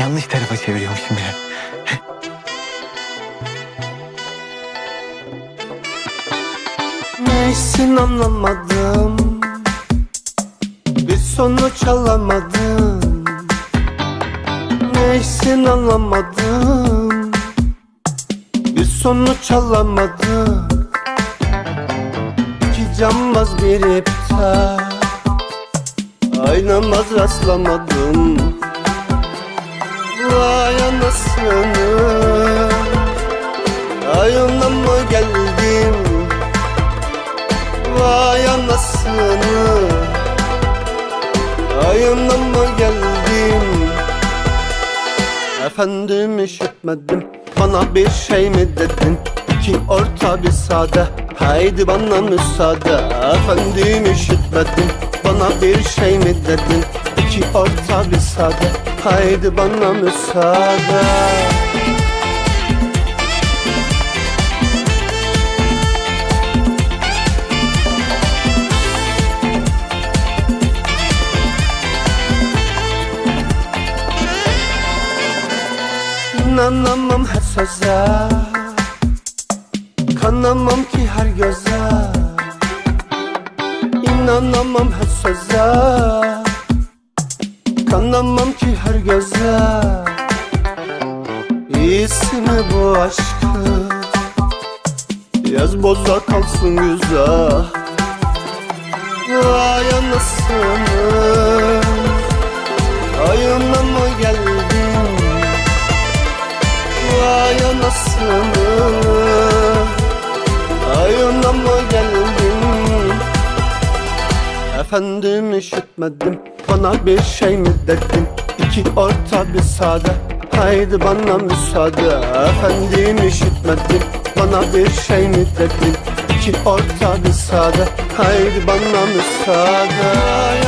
Yanlış tarafa çeviriyormuşum ya. Neysin anlamadım? Bir sonuç alamadım Neysin anlamadım? Bir sonuç alamadım İki cambaz bir iptal. Aynamaz rastlamadım Vay anasını Ayına mı geldim Vay anasını Ayına mı geldim Efendim işitmedim Bana bir şey mi dedin? İki orta bir sade. Haydi bana müsaade. Efendim işitmedim Bana bir şey mi dedin orta bir sade Haydi bana müsaade. İnanamam her söze. Kanamam ki her göze. İnanamam her söze Kanamam ki her göze. İyisi mi bu aşkı? Yaz boza kalsın güzel. Vay anasını Ayına mı geldin? Vay anasını Efendim işitmedim. Bana bir şey mi dedin? İki orta bir sade. Haydi bana müsaade. Efendim işitmedim. Bana bir şey mi dedin? İki orta bir sade. Haydi bana müsaade. Ay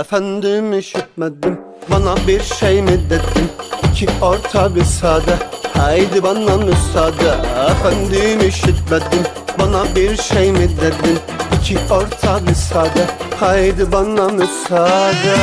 Efendim işitmedim. Bana bir şey mi dedin? İki orta bir sade. Haydi bana müsaade. Efendim işitmedim. Bana bir şey mi dedin? İki orta bir sade. Haydi bana müsaade